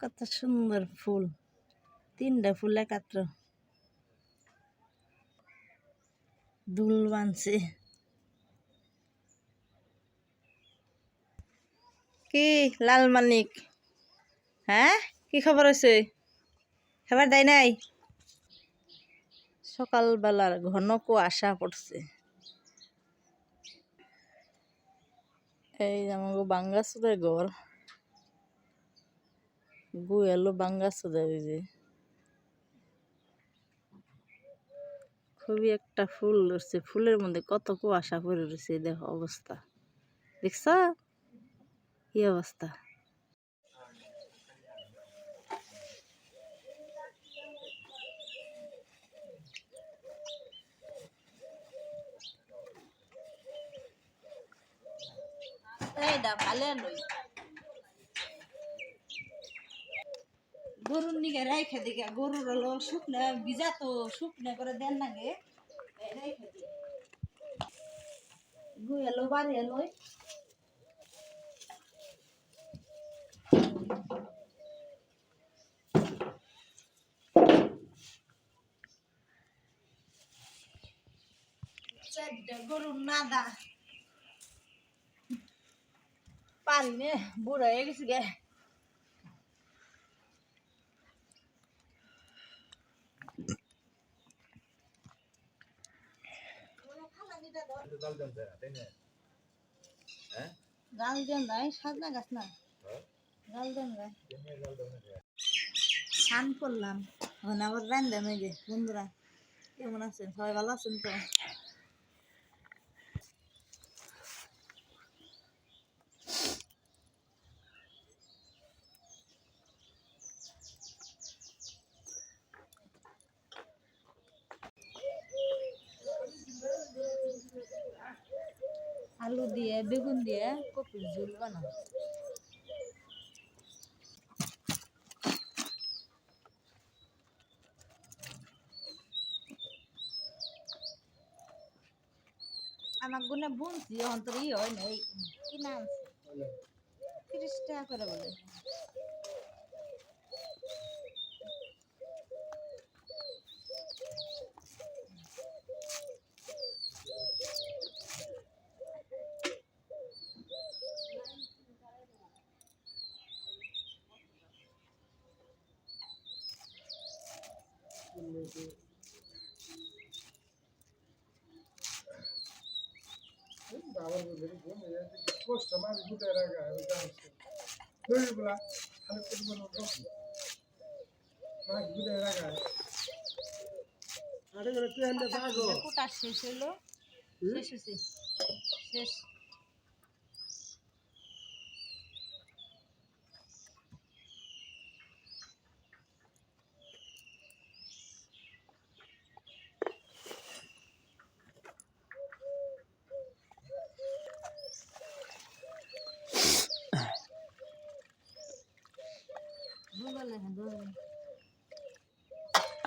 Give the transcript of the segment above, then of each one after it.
কত সুন্দর ফুল। তিনটা ফুল একাত্র। দুল বানছে। কি লাল মানিক? হ্যাঁ? কি খবর হয়েছে খাবার দেয় নাই? সকালবেলার ঘন কুয়াশা পড়ছে। এই আমাকে বাঙ্গাসুদের ঘর। গু এলো বাঙ্গাসুদের ওই যে। খুবই একটা ফুল রয়েছে ফুলের মধ্যে কত কুয়াশা পড়ে রয়েছে দেখো অবস্থা। দেখছ? কি অবস্থা। এইটা ভালো নই গরুর নিকে রাইখে দিকে, গরুর হলো শুকনা ভিজা তো শুকনা করে দেন না গে এই রাইখে দি গু এলো বাড়ি এলো চারটা গরুর নাদা। পারি নে বুড়া হয়ে গেছি গে গাল দেন নাই সাজনা গাছ না গাল দেন গাছ স্নান করলাম এখন আবার হয়ে গে বন্ধুরা কেমন আছেন সবাই ভালো আছেন তো আলু দিয়ে, বেগুন দিয়ে কপির ঝোল বানাবো। আমার গুনে বুনছি, অন্তর ই হয় না কি নাম তিরিশ টাকা করে বলে। Böyle bula, hani kurban oldum. Mas muito era cara. আরে তুই এনে পাগো কোটা শেষ হলো শেষ শেষ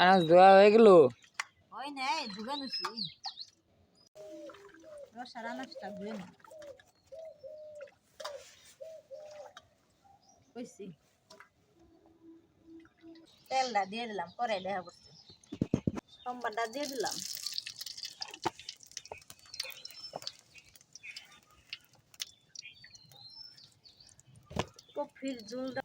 আনাজ ধোয়া হয়ে গেল? হয় নাই দুগানুছি রসার আনাজটা তেলটা দিয়ে দিলাম, পরে দেখা করছি। সোমবারটা দিয়ে দিলাম। কফির ঝোলটা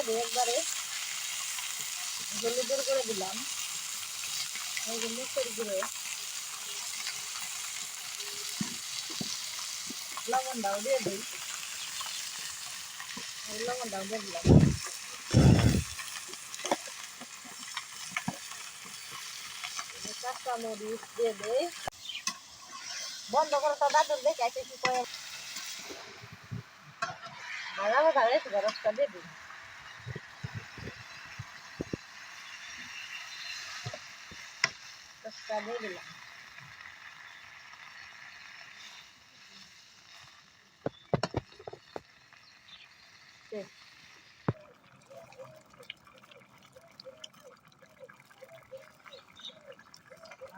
দিয়ে করে দিলাম। লবণটাও দিয়ে দিই। লবণটাও দিয়ে দিলাম। দিয়ে দেই। বন্ধ করে তো দাদুর দেখে আছে কি করে ভাজা হয়েছে রসটা দিয়ে দিই। చదువుల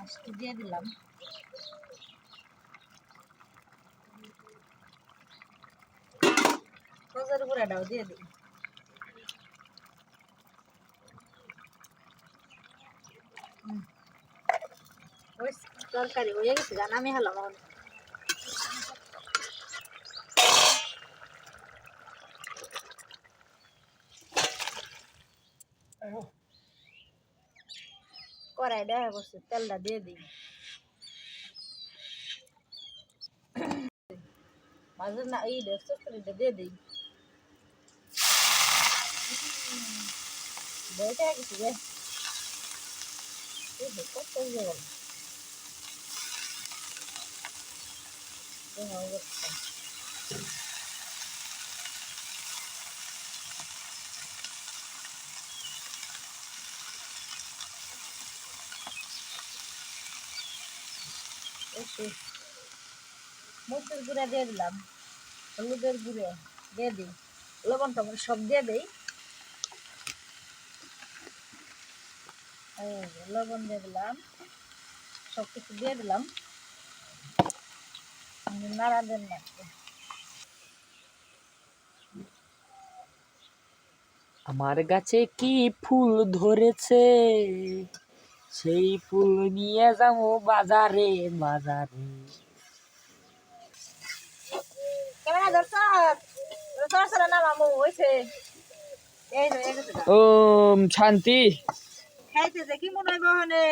আজকে দিয়ে দিলাম রোজার উপরে ডাও দিয়ে দিলাম তরকারি হয়ে গেছে গান আমি হলাম এখন। কড়াই দেখা করছে তেলটা দিয়ে দিই। মাঝে না এই চচ্চড়িটা দিয়ে দিই। রে এই যে কত হয়ে গেল। অবস্থা মরিচের গুঁড়া দিয়ে দিলাম, হলুদের গুঁড়ো দিয়ে দিই, লবণ টবণ সব দিয়ে দিই। লবণ দিয়ে দিলাম সব কিছু দিয়ে দিলাম। নাড়া দেন না। আমার গাছে কি ফুল ধরেছে? সেই ফুল নিয়ে যাব বাজারে বাজারে। যে যে ওম শান্তি। খাইতেছে কি মনে হয় বহনে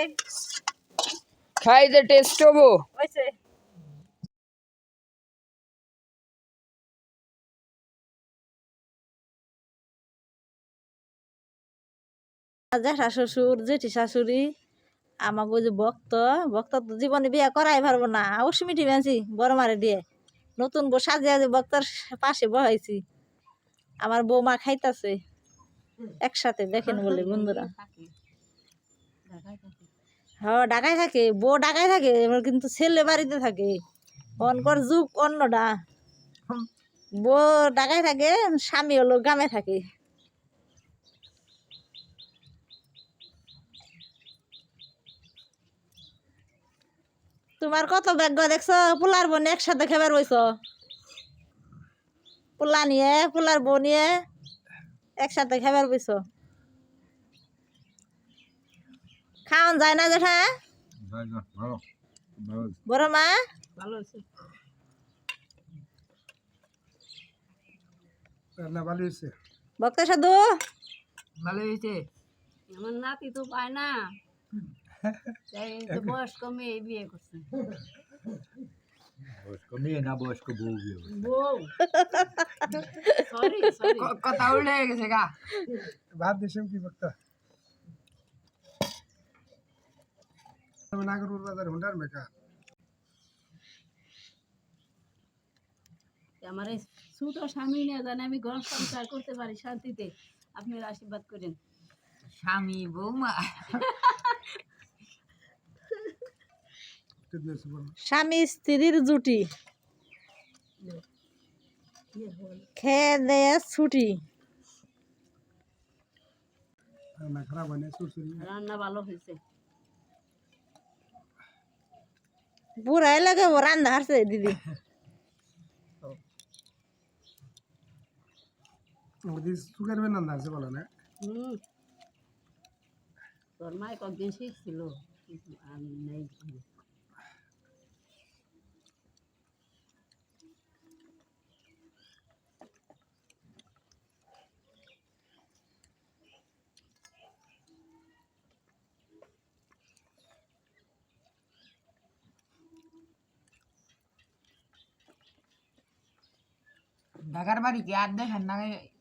খাই যে টেস্ট হব। জেঠা শ্বশুর জেঠি শাশুড়ি আমাকে যে ভক্ত ভক্ত তো জীবনে বিয়ে করাই পারব না। অসমিটি বেঁচি বড় মারে দিয়ে। নতুন বউ সাজিয়ে যে ভক্তর পাশে বহাইছি, আমার বৌমা খাইতাছে একসাথে, দেখেন বলে বন্ধুরা। হ ঢাকায় থাকে, বউ ঢাকায় থাকে কিন্তু ছেলে বাড়িতে থাকে। অনকর যুগ অন্যটা বউ ঢাকায় থাকে, স্বামী হলো গ্রামে থাকে। তোমার কত ভাগ্য দেখছ? পোলার বোন একসাথে খেবার বইছ। পোলা নিয়ে পোলার বউ নিয়ে একসাথে খেবার বইছ। খাওয়ান যায় না জেঠা? ভালো ভালো ভালো বড় মা? ভালো হয়েছে। ভালো হয়েছে? ভক্ত সাধু? ভালো হয়েছে। আমার নাতি তো পায় না। বয়স্ক মেয়ে বিয়ে করছে বয়স্ক মেয়ে না বয়স্ক বউ বিয়ে বউ সরি সরি কথা উল্টে গেছে গা ভাত দেশে কি করতে নাগরপুর বাজার হুন্ডার মেকা আমার স্বামী নিয়ে জানে আমি ঘর সংসার করতে পারি শান্তিতে আপনার আশীর্বাদ করেন স্বামী বৌমা স্বামী স্ত্রীর জুটি। খেয়ে দেয়ে ছুটি। রান্না খারাপ হয় না রান্না ভালো হয়েছে। বুড়াই লাগে রান্না হারছে দিদি। ওদের সুগার বেন রান্না আছে বলো না? হুম। তোর মায় কদিন শিখছিল আমি নেই। ঢাকার বাড়ি কি আর দেখান না?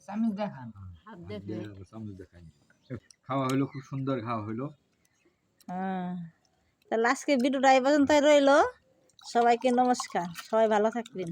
সামিজ দেখান। হাত দেখে। দিয়ে আবার সামনে দেখায়নি। খাওয়া হলো খুব সুন্দর খাওয়া হলো হ্যাঁ। তাহলে আজকে ভিডিওটা এই পর্যন্তই রইল। সবাইকে নমস্কার। সবাই ভালো থাকবেন।